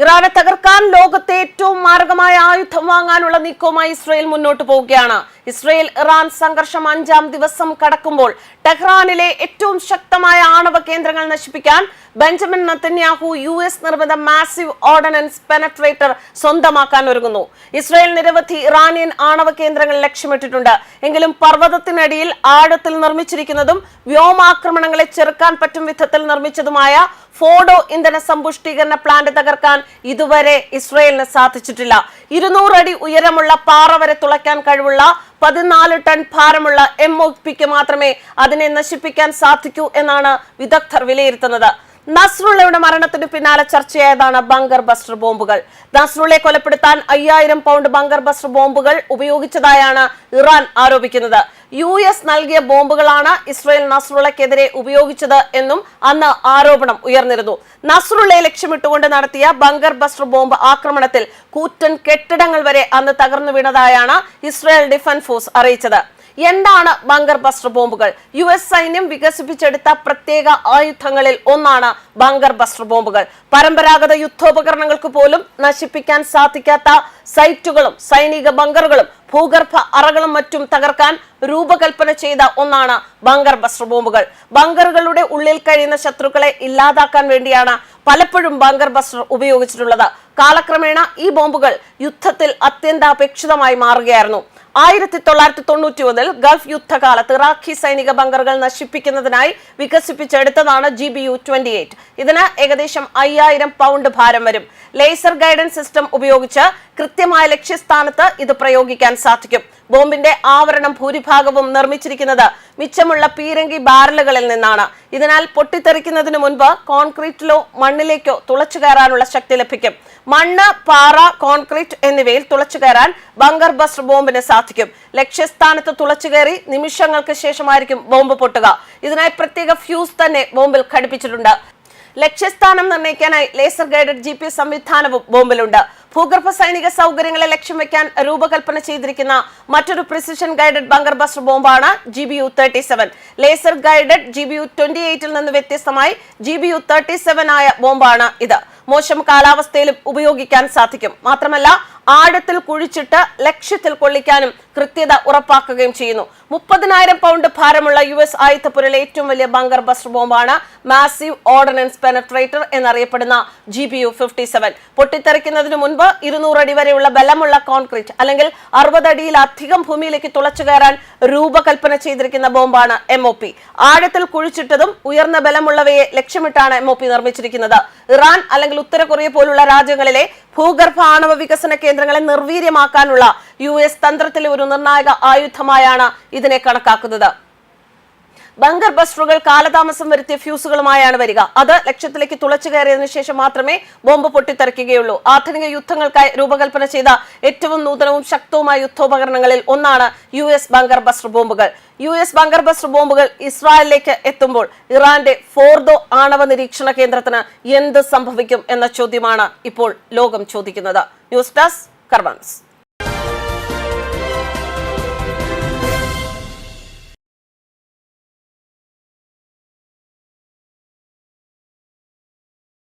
ഇറാനെ തകർക്കാൻ ലോകത്തെ ഏറ്റവും മാരകമായ ആയുധം വാങ്ങാനുള്ള നീക്കവുമായി ഇസ്രയേൽ മുന്നോട്ട് പോവുകയാണ്. ഇസ്രയേൽ ഇറാൻ സംഘർഷം അഞ്ചാം ദിവസം കടക്കുമ്പോൾ ടെഹ്റാനിലെ ഏറ്റവും ശക്തമായ ആണവ കേന്ദ്രങ്ങൾ നശിപ്പിക്കാൻ ബെഞ്ചമിൻ നത്തന്യാഹു യു എസ് നിർമ്മിത മാസീവ് ഓർഡിനൻസ് പെനട്രേറ്റർ സ്വന്തമാക്കാൻ ഒരുങ്ങുന്നു. ഇസ്രയേൽ നിരവധി ഇറാനിയൻ ആണവ കേന്ദ്രങ്ങൾ ലക്ഷ്യമിട്ടിട്ടുണ്ട്. എങ്കിലും പർവതത്തിനടിയിൽ ആഴത്തിൽ നിർമ്മിച്ചിരിക്കുന്നതും വ്യോമാക്രമണങ്ങളെ ചെറുക്കാൻ പറ്റും വിധത്തിൽ നിർമ്മിച്ചതുമായ ഫോഡോ ഇന്ധന സമ്പുഷ്ടീകരണ പ്ലാന്റ് തകർക്കാൻ ഇതുവരെ ഇസ്രയേലിന് സാധിച്ചിട്ടില്ല. ഇരുന്നൂറ് അടി ഉയരമുള്ള പാറ വരെ തുളയ്ക്കാൻ കഴിവുള്ള പതിനാല് ടൺ ഭാരമുള്ള എം ഒ പിക്ക് മാത്രമേ അതിനെ നശിപ്പിക്കാൻ സാധിക്കൂ എന്നാണ് വിദഗ്ധർ വിലയിരുത്തുന്നത്. നസ്രുള്ളയുടെ മരണത്തിന് പിന്നാലെ ചർച്ചയായതാണ് ബങ്കർ ബസ്റ്റർ ബോംബുകൾ. നസ്രുള്ളയെ കൊലപ്പെടുത്താൻ അയ്യായിരം പൗണ്ട് ബങ്കർ ബസ്റ്റർ ബോംബുകൾ ഉപയോഗിച്ചതായാണ് ഇറാൻ ആരോപിക്കുന്നത്. യു എസ് നൽകിയ ബോംബുകളാണ് ഇസ്രയേൽ നസ്രുള്ളക്കെതിരെ ഉപയോഗിച്ചത് എന്നും അന്ന് ആരോപണം ഉയർന്നിരുന്നു. നസ്രുള്ളയെ ലക്ഷ്യമിട്ടുകൊണ്ട് നടത്തിയ ബങ്കർ ബസ്റ്റർ ബോംബ് ആക്രമണത്തിൽ കൂറ്റൻ കെട്ടിടങ്ങൾ വരെ അന്ന് തകർന്നു വീണതായാണ് ഇസ്രയേൽ ഡിഫൻസ് ഫോഴ്സ് അറിയിച്ചത്. എന്താണ് ബങ്കർ ബസ്റ്റർ ബോംബുകൾ? യു എസ് സൈന്യം വികസിപ്പിച്ചെടുത്ത പ്രത്യേക ആയുധങ്ങളിൽ ഒന്നാണ് ബങ്കർ ബസ്റ്റർ ബോംബുകൾ. പരമ്പരാഗത യുദ്ധോപകരണങ്ങൾക്ക് പോലും നശിപ്പിക്കാൻ സാധിക്കാത്ത സൈറ്റുകളും സൈനിക ബങ്കറുകളും ഭൂഗർഭ അറകളും മറ്റും തകർക്കാൻ രൂപകൽപ്പന ചെയ്ത ഒന്നാണ് ബങ്കർ ബസ്റ്റർ ബോംബുകൾ. ബങ്കറുകളുടെ ഉള്ളിൽ കഴിയുന്ന ശത്രുക്കളെ ഇല്ലാതാക്കാൻ വേണ്ടിയാണ് പലപ്പോഴും ബങ്കർ ബസ്റ്റർ ഉപയോഗിച്ചിട്ടുള്ളത്. കാലക്രമേണ ഈ ബോംബുകൾ യുദ്ധത്തിൽ അത്യന്താപേക്ഷിതമായി മാറുകയായിരുന്നു. ആയിരത്തി തൊള്ളായിരത്തി തൊണ്ണൂറ്റി ഒന്നിൽ ഗൾഫ് യുദ്ധകാലത്ത് ഇറാഖി സൈനിക ബങ്കറുകൾ നശിപ്പിക്കുന്നതിനായി വികസിപ്പിച്ചെടുത്തതാണ് G B U twenty eight ഇതിന് ഏകദേശം അയ്യായിരം പൗണ്ട് ഭാരം വരും. ലേസർ ഗൈഡൻസ് സിസ്റ്റം ഉപയോഗിച്ച് കൃത്യമായ ലക്ഷ്യസ്ഥാനത്ത് ഇത് പ്രയോഗിക്കാൻ സാധിക്കും. ബോംബിന്റെ ആവരണം ഭൂരിഭാഗവും നിർമ്മിച്ചിരിക്കുന്നത് മിച്ചമുള്ള പീരങ്കി ബാരലുകളിൽ നിന്നാണ്. ഇതിനാൽ പൊട്ടിത്തെറിക്കുന്നതിന് മുൻപ് കോൺക്രീറ്റിലോ മണ്ണിലേക്കോ തുളച്ചു കയറാനുള്ള ശക്തി ലഭിക്കും. മണ്ണ് പാറ കോൺക്രീറ്റ് എന്നിവയിൽ തുളച്ചു കയറാൻ ബങ്കർ ബസ്റ്റർ ബോംബിന് സാധിക്കും. ലക്ഷ്യസ്ഥാനത്ത് തുളച്ചു കയറി നിമിഷങ്ങൾക്ക് ശേഷമായിരിക്കും ബോംബ് പൊട്ടുക. ഇതിനായി പ്രത്യേക ഫ്യൂസ് തന്നെ ബോംബിൽ ഘടിപ്പിച്ചിട്ടുണ്ട്. ലക്ഷ്യസ്ഥാനം നിർണയിക്കാനായി ലേസർ ഗൈഡഡ് ജി സംവിധാനവും ബോംബിലുണ്ട്. ഭൂഗർഭ സൈനിക സൗകര്യങ്ങളെ ലക്ഷ്യം വെക്കാൻ രൂപകൽപ്പന ചെയ്തിരിക്കുന്ന മറ്റൊരു precision guided bunker buster ബോംബാണ് G B U thirty seven laser guided G B U twenty എയ്റ്റിൽ നിന്ന് വ്യത്യസ്തമായി G B U thirty seven ആയ ബോംബാണ് ഇത്. മോശം കാലാവസ്ഥയിലും ഉപയോഗിക്കാൻ സാധിക്കും. മാത്രമല്ല ആഴത്തിൽ കുഴിച്ചിട്ട് ലക്ഷ്യത്തിൽ കൊള്ളിക്കാനും കൃത്യത ഉറപ്പാക്കുകയും ചെയ്യുന്നു. മുപ്പതിനായിരം പൗണ്ട് ഭാരമുള്ള യു എസ് ആയുധപ്പുരയിലെ ഏറ്റവും വലിയ ബങ്കർ ബസ്റ്റർ ബോംബാണ് മാസീവ് ഓർഡിനൻസ് പെനട്രേറ്റർ എന്നറിയപ്പെടുന്ന G B U fifty seven പൊട്ടിത്തെറിക്കുന്നതിന് മുൻപ് ഇരുന്നൂറ് അടി വരെയുള്ള ബലമുള്ള കോൺക്രീറ്റ് അല്ലെങ്കിൽ അറുപതടിയിലധികം ഭൂമിയിലേക്ക് തുളച്ചു കയറാൻ രൂപകൽപ്പന ചെയ്തിരിക്കുന്ന ബോംബാണ് എം ഒ പി ആഴത്തിൽ കുഴിച്ചിട്ടതും ഉയർന്ന ബലമുള്ളവയെ ലക്ഷ്യമിട്ടാണ് എം ഒ പി നിർമ്മിച്ചിരിക്കുന്നത്. ഇറാൻ അല്ലെങ്കിൽ ഉത്തര കൊറിയ പോലുള്ള രാജ്യങ്ങളിലെ ഭൂഗർഭ ആണവ വികസന കേന്ദ്രങ്ങളെ നിർവീര്യമാക്കാനുള്ള യു എസ് തന്ത്രത്തിലെ ഒരു നിർണായക ആയുധമായാണ് ഇതിനെ കണക്കാക്കുന്നത്. ബങ്കർ ബസ്റ്ററുകൾ കാലതാമസം വരുത്തിയ ഫ്യൂസുകളുമായാണ് വരിക. അത് ലക്ഷ്യത്തിലേക്ക് തുളച്ചു കയറിയതിനു ശേഷം മാത്രമേ ബോംബ് പൊട്ടിത്തെറിക്കുകയുള്ളൂ. ആധുനിക യുദ്ധങ്ങൾക്കായി രൂപകൽപ്പന ചെയ്ത ഏറ്റവും നൂതനവും ശക്തവുമായ യുദ്ധോപകരണങ്ങളിൽ ഒന്നാണ് യു എസ് ബങ്കർ ബസ്റ്റർ ബോംബുകൾ. യു എസ് ബങ്കർ ബസ്റ്റർ ബോംബുകൾ ഇസ്രായേലിലേക്ക് എത്തുമ്പോൾ ഇറാന്റെ ഫോർദോ ആണവ നിരീക്ഷണ കേന്ദ്രത്തിന് എന്ത് സംഭവിക്കും എന്ന ചോദ്യമാണ് ഇപ്പോൾ ലോകം ചോദിക്കുന്നത്. News desk കർബൻസ്